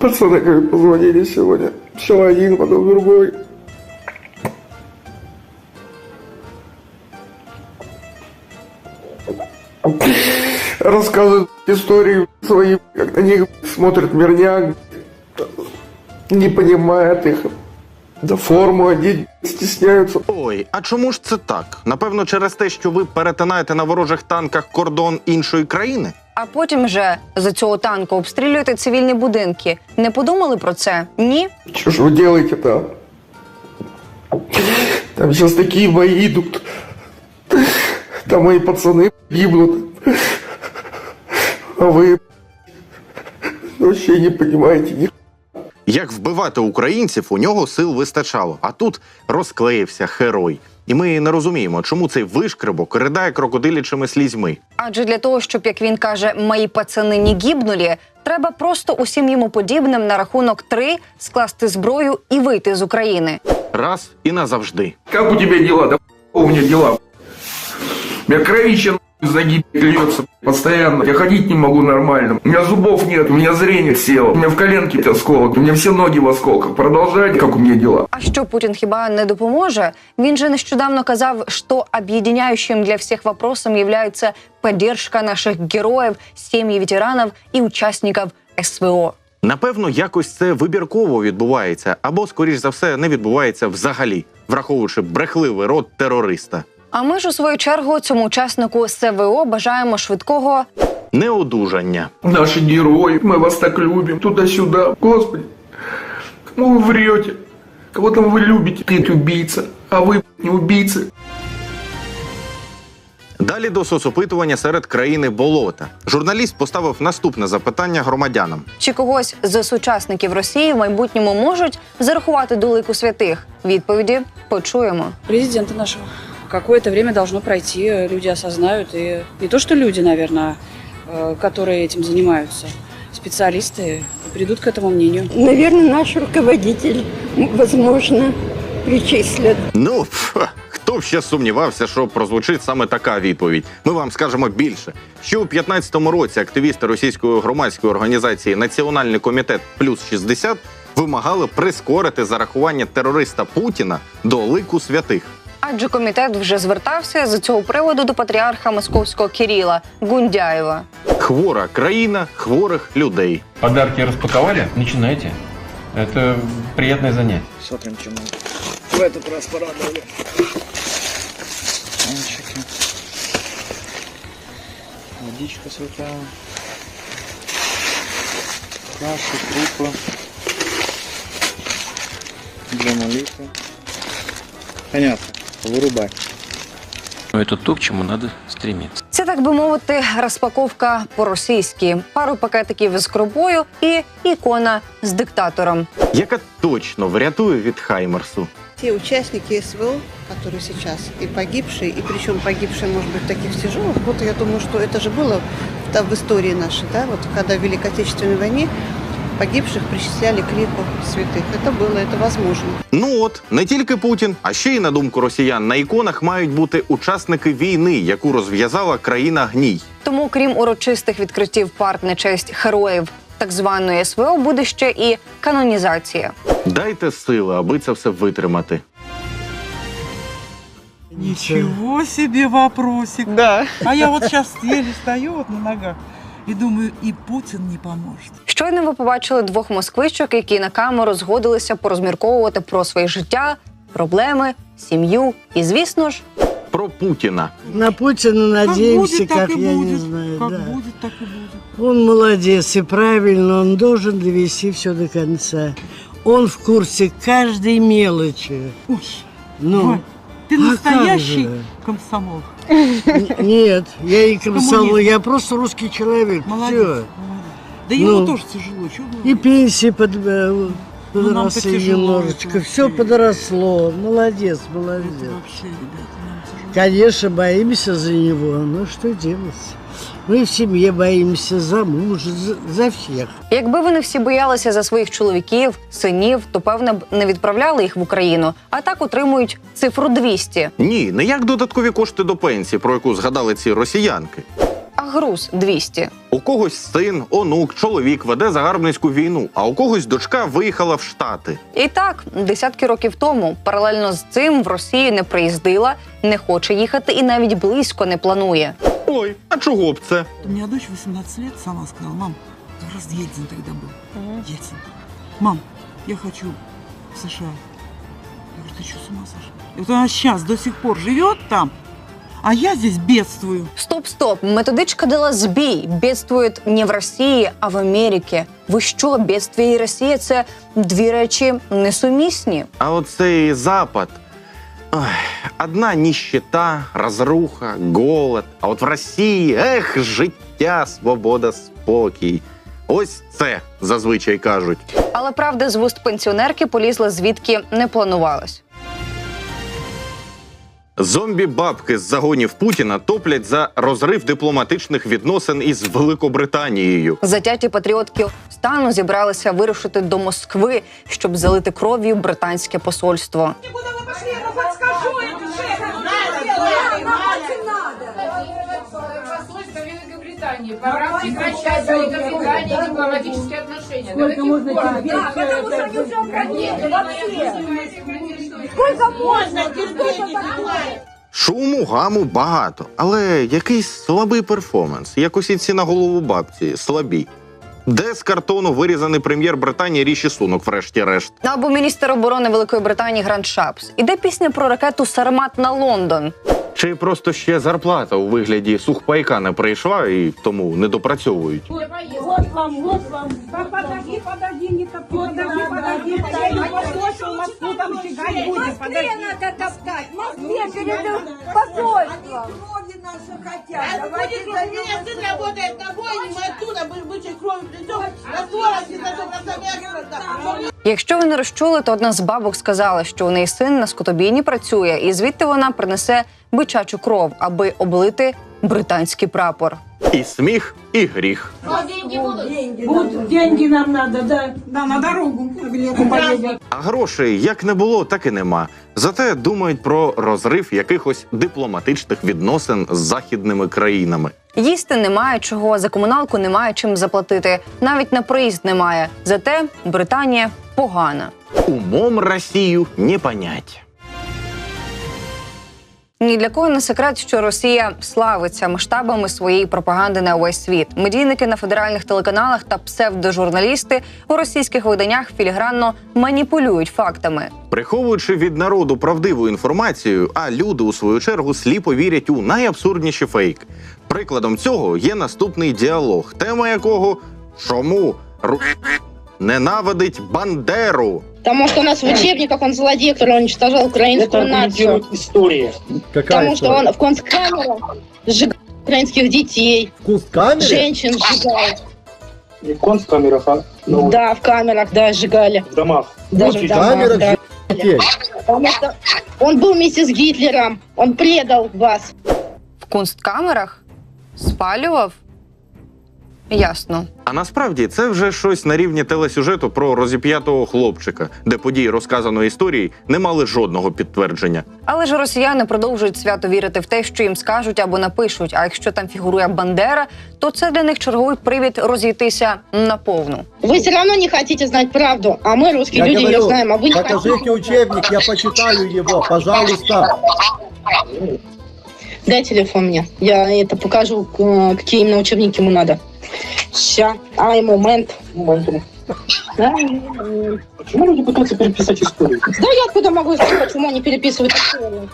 Пацаны как позвонили сегодня. Сначала один, потом другой. Рассказывают истории свои, как на них смотрят мирняк, не понимают их. Да форму одеть стесняются. Ой, а чому ж це так? Напевно, через те, що ви перетинаєте на ворожих танках кордон іншої країни? А потім вже за цього танку обстрілюєте цивільні будинки. Не подумали про це? Ні? Что ж вы делаете-то? а? Там сейчас такие бои идут. Там мои пацаны гибнут. А вы вообще не понимаете ни Як вбивати українців, у нього сил вистачало, а тут розклеївся герой. І ми не розуміємо, чому цей вишкребок ридає крокодилячими слізьми. Адже для того, щоб, як він каже, мої пацани не гібнулі, треба просто усім йому подібним на рахунок три скласти зброю і вийти з України. Раз і назавжди. Як у тебе діла? Да у мене дела. У меня кровище из ноги льется постоянно. Я ходить не могу нормально. У меня зубов нет, у меня зрение село. У меня в коленке осколок, у меня все ноги в осколках. Продолжайте, как у меня дела. А що Путін хіба не допоможе? Він же нещодавно казав, що об'єднаючим для всіх вопросом являється поддержка наших героїв, сім'ї ветеранів і учасників СВО. Напевно, якось це вибірково відбувається, або, скоріш за все, не відбувається взагалі, враховуючи брехливий рот терориста. А ми ж у свою чергу цьому учаснику СВО бажаємо швидкого Неодужання. Наши герои, мы вас так любим. Туда-сюда. Господи, кому вы врете? Кого там вы любите? Ты убийца, а вы не убийцы. Далі до соцопитування серед країни болота. Журналіст поставив наступне запитання громадянам. чи когось з сучасників Росії в майбутньому можуть зарахувати до лику святих. Відповіді почуємо. президента нашего. Какое-то время должно пройти, люди осознают, и не то что люди, наверное, э, которые этим занимаются, специалисты придут к этому мнению. Наверное, наш руководитель, возможно, причислят. Ну, пф, хто б ще сумнівався, що прозвучить саме така відповідь. Ми вам скажемо більше. Що у 15-му році активісти російської громадської організації Національний комітет плюс 60 вимагали прискорити зарахування терориста Путіна до лику святих. Адже комітет вже звертався з цього приводу до патріарха московського Кирила Гундяєва. Хвора країна хворих людей. Подарки распаковали? Начинайте. Это приятное занятие. Смотрим, чем мы в этот раз порадовали. Стаканчики. Водичка святая. Каши, крупы. Для молитвы. Понятно. Вырубай. Но это то, к чему надо стремиться. Це так би мовити, розпаковка по-російськи, пару пакетиків з крупою і ікона з диктатором. яка точно врятує від Хаймерсу. Те участники СВО, которые сейчас и погибшие, и причем погибшие, может быть, в таких тяжелых, вот я думаю, что это же было в, в истории нашей, да, вот когда в Великой Отечественной войне погибших причисляли к лику святых. Это было, это возможно. Ну от не тільки Путін, а ще й на думку росіян на іконах мають бути учасники війни, яку розв'язала країна гній. Тому, крім урочистих відкриттів парт на честь героїв так званої СВО, буде ще і канонізація. Дайте сили, аби це все витримати. Ничего себе вопросик. Да. А я вот сейчас еле стою вот на ногах и думаю, и Путин не поможет. Щойно ви побачили двох москвичок, які на камеру згодилися порозмірковувати про своє життя, проблеми, сім'ю і, звісно ж, Про Путіна. На как будет, как, так я будет. не знаю. как да. будет, так и будет. Он молодец и правильно, он должен довести все до конца. Он в курсе каждой мелочи. Ой, Ну, Вань, ты а как настоящий же? комсомол. н- нет, я и комсомол, Коммунист. я просто русский человек. Молодец. Всё. молодец. Да ему Ну, тоже тяжело. Чего И пенсии под, э, Ну, нам-то подросли тяжело немножечко. это Все вообще. подросло. Молодец, Это молодец. вообще, ребята, нам тяжело. Конечно, боимся за него, но что делать? Мы в семье боимся за мужа, за, за всех. якби вони всі боялися за своїх чоловіків, синів, то певне б не відправляли їх в Україну, а так отримують цифру 200. Ні, не як додаткові кошти до пенсії, про яку згадали ці росіянки. Груз 200. У когось син, онук, чоловік веде загарбницьку війну, а у когось дочка виїхала в Штати. І так, десятки років тому, паралельно з цим в Росію не приїздила, не хоче їхати і навіть близько не планує. Ой, а чого б це? У меня дочь 18 лет сама сказала, мам, как раз Ельцин тогда был. Ельцин. Мам, я хочу в США. Я говорю, ты что, с ума сошла? И вот она сейчас до сих пор живет там, а я здесь бедствую. Стоп, стоп, методичка дала збій. Бедствують не в Росії, а в Америці. Ви що, бедствие і Росія це дві речі несумісні. А оцей запад. Ой, одна ніщета, розруха, голод. А от в Росії ех, життя, свобода, спокій. Ось це зазвичай кажуть. Але правда з вуст пенсіонерки полізла звідки не планувалось. Зомбі-бабки з загонів Путіна топлять за розрив дипломатичних відносин із Великобританією. Затяті патріотки стану зібралися вирушити до Москви, щоб залити кров'ю британське посольство. Великобритании. Пора прекращать с Великобританией дипломатические отношения. Сколько можно терпеть? Да, потому что они уже уходили вообще. Сколько можно терпеть? Шуму, гаму багато, але якийсь слабий перформанс, як усі ці на голову бабці, слабі. Де з картону вирізаний прем'єр Британії Ріші Сунок, врешті-решт. Або міністр оборони Великої Британії Гранд Шапс. Іде пісня про ракету Сармат на Лондон Чи просто ще зарплата у вигляді сухпайка не прийшла і тому не допрацьовують? Вот вам, вот вам. Подожди, подожди, не топи. Подожди, подожди. Я не послушал, Москву там фигать будем. Подожди. надо топтать. В Москве перед посольством. Крови наши хотят. Давайте Меня сын работает на бойне, мы оттуда бычьей кровью придем на 40 Якщо ви не розчули, то одна з бабок сказала, що у неї син на скотобійні працює, і звідти вона принесе бичачу кров, аби облити британський прапор. І сміх, і гріх. деньги нам надо, да. Да, на дорогу. А грошей як не було, так і нема. Зате думають про розрив якихось дипломатичних відносин з західними країнами. Їсти немає чого, за комуналку немає чим заплатити, навіть на проїзд немає. Зате Британія погана. Умом Росію не понять. Ні для кого не секрет, що Росія славиться масштабами своєї пропаганди на увесь світ. Медійники на федеральних телеканалах та псевдожурналісти у російських виданнях філігранно маніпулюють фактами. Приховуючи від народу правдиву інформацію, а люди у свою чергу сліпо вірять у найабсурдніші фейк. Прикладом цього є наступний діалог, тема якого чому Ру... ненавидить Бандеру. Потому что у нас в учебниках он злодей, который уничтожал украинскую нацию. история. Потому что он в концкамерах сжигал украинских детей, женщин сжигал. Не в концкамерах, а Да, в камерах, да, сжигали. в домах. Даже в домах, да. Потому что он был вместе с Гитлером, он предал вас. В кунсткамерах спалював. Ясно. А насправді це вже щось на рівні телесюжету про розіп'ятого хлопчика, де події розказаної історії не мали жодного підтвердження. Але ж росіяни продовжують свято вірити в те, що їм скажуть або напишуть. А якщо там фігурує Бандера, то це для них черговий привід розійтися наповну. Вы все равно не хотите знать правду, а мы, русские люди, ее знаем, а вы не хотите. учебник, я почитаю его, пожалуйста. Дай телефон мне, я это покажу, э, какие именно учебники ему надо. Ща, ай, момент. Да, Почему люди пытаются переписать историю? Да я откуда могу знать, почему они переписывают историю?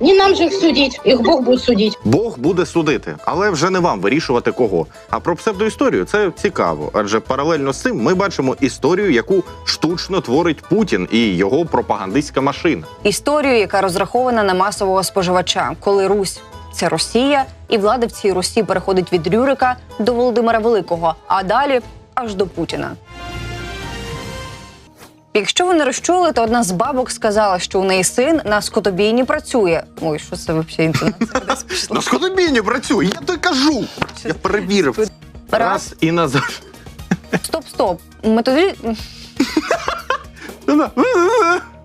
Не нам же их судить, их Бог будет судить. Бог буде судити, але вже не вам вирішувати кого. А про псевдоісторію це цікаво, адже паралельно з цим ми бачимо історію, яку штучно творить Путін і його пропагандистська машина. Історію, яка розрахована на масового споживача, коли Русь це Росія, і влада в цій Русі переходить від Рюрика до Володимира Великого, а далі аж до Путіна. Якщо ви не розчули, то одна з бабок сказала, що у неї син на скотобійні працює. Ой, що це взагалі інтонація десь пішла? На скотобійні працює, я то кажу. Я перевірив. Раз і назад. Стоп, стоп. Методі...